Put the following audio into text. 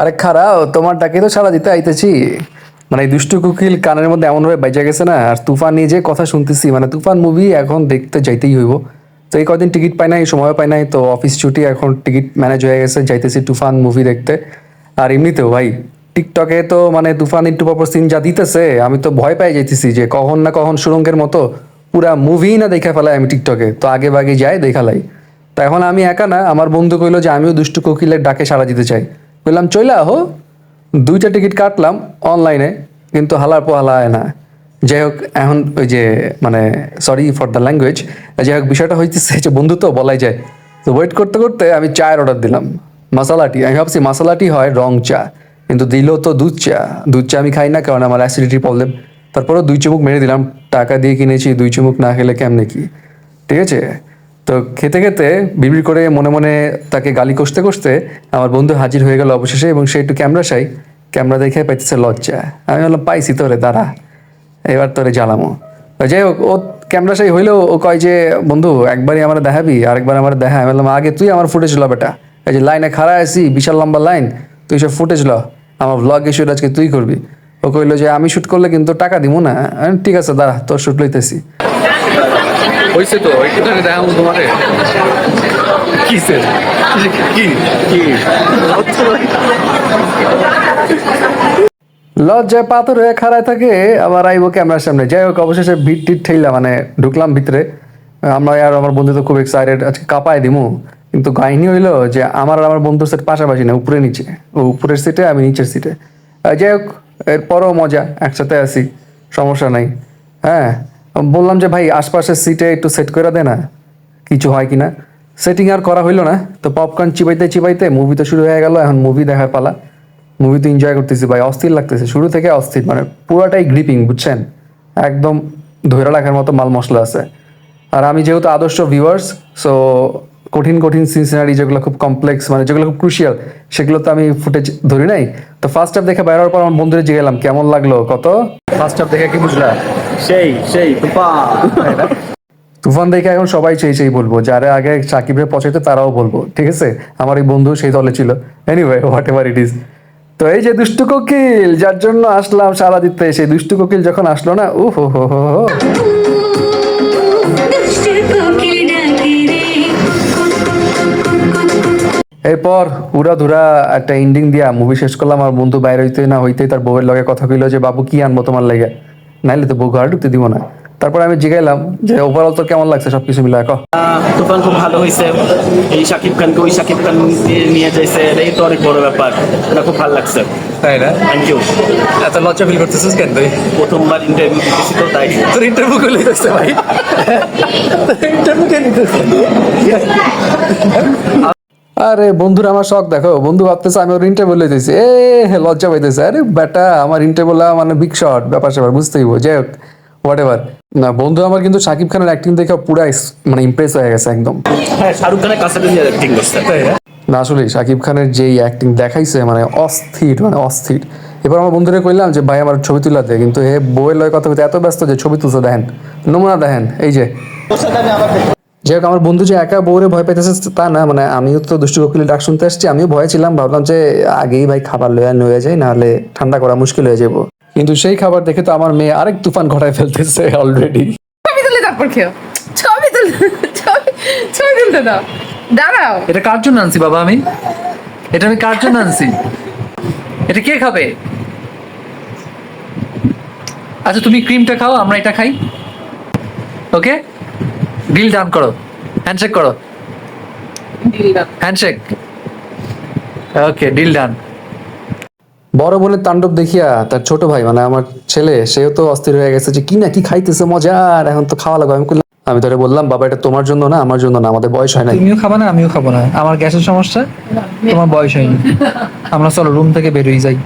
আরে খারাও তোমার ডাকে তো সারা দিতে আইতেছি। মানে দুষ্টু কুকিল কানের মধ্যে এমনভাবে বাইজা গেছে না, আর তুফান নিয়ে যে কথা শুনতেছি মানে তুফান মুভি এখন দেখতে যাইতেই হইব। তো এই কদিন টিকিট পাই নাই সময় পাই নাই, তো অফিস ছুটি, এখন টিকিট ম্যানেজ হয়ে গেছে, যাইতেছি তুফান মুভি দেখতে। আর এমনিতেও ভাই টিকটকে তো মানে তুফান একটু পর সিন যা দিতেছে, আমি তো ভয় পাই যাইতেছি যে কখন না কখন সুরঙ্গের মতো পুরা মুভি না দেখা ফেলাই আমি টিকটকে তো আগে বাগে যাই দেখালাই তো এখন আমি একা না, আমার বন্ধু কইলো যে আমিও দুষ্টু কোকিলের ডাকে সাড়া দিতে চাই। বললাম চইলা হো দুইটা টিকিট কাটলাম অনলাইনে, কিন্তু হালার পো হালায় না। যাই হোক, এখন ওই যে মানে সরি ফর দ্য ল্যাঙ্গুয়েজ যাই হোক, বিষয়টা হইতেছে যে বন্ধু তো বলাই যায়। তো ওয়েট করতে করতে আমি চায়ের অর্ডার দিলাম, মশালাটি। আমি ভাবছি মশালাটি হয় রং চা, কিন্তু দিল তো দুধ চা। দুধ চা আমি খাই না, কারণ আমার অ্যাসিডিটি প্রবলেম তারপরে দুই চুমুক মেরে দিলাম, টাকা দিয়ে কিনেছি, দুই চুমুক না খেলে কেমনে কি? ঠিক আছে? তো খেতে খেতে বিড়বিড় করে মনে মনে তাকে গালি কষতে কষতে আমার বন্ধু হাজির হয়ে গেল অবশেষে এবং সে একটু ক্যামেরা চাই। ক্যামেরা দেখে পাইতেছে লজ্জা। আমি বললাম, পাইছি তোরে, দাঁড়া। এবার তোরে জ্বালামো। যাই হোক, ও ক্যামেরা সাই হইলেও ও কয় যে, বন্ধু, একবারই আমার দেখাবি, আরেকবার আমার দেখা। আমি বললাম, আগে তুই আমার ফুটেজ ল বেটা। এই যে লাইনে খাড়া আছি, বিশাল লম্বা লাইন তুই সব ফুটেজ ল। আমার ব্লগ শুট আজকে তুই করবি। ও কইলো যে, আমি শ্যুট করলে কিন্তু টাকা দিব না। ঠিক আছে, দাঁড়া, তোর শ্যুট লইতেছি। হয়েছে তো, একটু দেখাবো তোমারে। কিসে? কি? কি? লজ্জায় পাথর হয়ে খাড়ায় থাকে, আবার আইবো ক্যামেরার সামনে। যাই হোক, অবশেষে ভিড় টিট মানে ঢুকলাম ভিতরে। আমরা আর আমার বন্ধু তো খুব এক্সাইটেড আজকে কাঁপায় দিমু। কিন্তু কাহিনী হইল যে আমার আর আমার বন্ধুর সেট পাশাপাশি না, উপরে নিচে। ও উপরের সিটে আমি নিচের সিটে যাই হোক, এরপরও মজা, একসাথে আসি সমস্যা নাই। হ্যাঁ বললাম যে, ভাই, আশপাশের সিটে একটু সেট করে দে না। কিছু হয় কি না সেটিং আর করা হইল না। তো পপকর্ন চিবাইতে চিবাইতে মুভি তো শুরু হয়ে গেল, এখন মুভি দেখার পালা। মুভি তো এনজয় করতেছি ভাই, অস্থির লাগতেছে। শুরু থেকে অস্থির মানে পুরোটাই গ্রিপিং বুঝছেন? একদম ধরে রাখার মতো মাল মশলা আছে। আর আমি যেহেতু আদর্শ ভিউয়ার্স সো কঠিন কঠিন সিনারি যেগুলো খুব কমপ্লেক্স মানে যেগুলো খুব ক্রুশিয়াল সেগুলো তো আমি ফুটেজ ধরি নাই। তো ফার্স্ট হাফ দেখে বাইরের পর আমার বন্ধুরা জিগেলাম কেমন লাগল? কত? ফার্স্ট হাফ দেখে কি বুঝলা? সেই সেই তুফান। তুফান দেখে এখন সবাই চেয়ে চেয়ে বলব। যারা আগে সাকিবের পছাইতে তারাও বলব ঠিক আছে? আমার এই বন্ধু সেই দলে ছিল। Anyway whatever it is তো এই যে দুষ্টু কোকিল যার জন্য আসলাম সারা দিতে সেই দুষ্টু কোকিল যখন আসলো না ও হো হো হো। এরপর উড়া ধুরা একটা এন্ডিং দিয়া মুভি শেষ করলাম। আর বন্ধু বাইরে হইতে না হইতে তার বউয়ের লগে কথা কইলো যে বাবু কি আনব তোমার লাগে? নাইলে তো বউ ঘরে ঢুকতে দিব না। তারপর আমি জিগাইলাম যে ওভারঅল তো কেমন লাগছে? সবকিছু মিলে আহ, তুফান খুব ভালো হয়েছে এই শাকিব খানকে ওই শাকিব খান নিয়ে- যাইছে এটাই তো অনেক বড় ব্যাপার। এটা খুব ভালো লাগছে। তাই না? থ্যাংক ইউ এত লজ্জা ফিল করতেছিস কেন তুই? প্রথমবার ইন্টারভিউ দিতেছি তো তাই। তোর ইন্টারভিউ করে নিতেছে ভাই। ইন্টারভিউ কে নিতেছে? আরে বন্ধুরা আমার শখ দেখো। বন্ধু ভাবতেছে আমি ওর ইন্টারভিউ লইতেছি এ হে, লজ্জা পাইতেছে। আরে বেটা আমার ইন্টারভিউ মানে বিগ শট ব্যাপার স্যাপার বুঝতেই হইব। যাই হোক হোয়াট এভার না বন্ধু আমার কিন্তু শাকিব খানের অ্যাক্টিং দেখে পুরা মানে ইমপ্রেস হয়ে গেছে একদম। হ্যাঁ শাহরুখ খানের কাছাকাছি অ্যাক্টিং করছে। না? আসলে শাকিব খানের যেই অ্যাক্টিং দেখাইছে মানে অস্থির মানে অস্থির। এবার আমার বন্ধুরা কইলাম যে ভাই আমার ছবি তুলা দে। কিন্তু হে বইয়ের লয় কথা বলতে এত ব্যস্ত যে ছবি তুলতে দেখেন নমুনা দেখেন এই যে। যাই হোক আমার বন্ধু যে একা বউরে ভয় পাইতেছে তা না মানে আমিও তো দুষ্টু কোকিলের ডাক শুনতে আসছি আমিও ভয় ছিলাম ভাবলাম যে আগেই ভাই খাবার লয়ে লয়ে যাই নাহলে ঠান্ডা করা মুশকিল হয়ে যাব কিন্তু সেই খাবার দেখে তো আমার মেয়ে আরেক তুফান ঘটায় ফেলতেছে অলরেডি ছবি তুলে তারপর খেও ছবি তুলে ছবি ছবি তুলতে দাও। দাঁড়াও। এটা কার জন্য আনছি বাবা আমি? এটা আমি কার জন্য আনছি? এটা কে খাবে? আচ্ছা তুমি ক্রিমটা খাও আমরা এটা খাই। ওকে ডিল ডান করো। হ্যান্ডশেক করো। হ্যান্ডশেক ওকে ডিল ডান বড় বোনের তাণ্ডব দেখিয়া তার ছোট ভাই মানে আমার ছেলে সেও তো অস্থির হয়ে গেছে যে কি না কি খাইতেছে? মজার এখন তো খাওয়া লাগবে। আমি আমি ধরে বললাম বাবা এটা তোমার জন্য না আমার জন্য না আমাদের বয়স হয় না তুমিও খাব না আমিও খাব না। আমার গ্যাসের সমস্যা তোমার বয়স হয়নি। আমরা চলো রুম থেকে বেরোই যাই।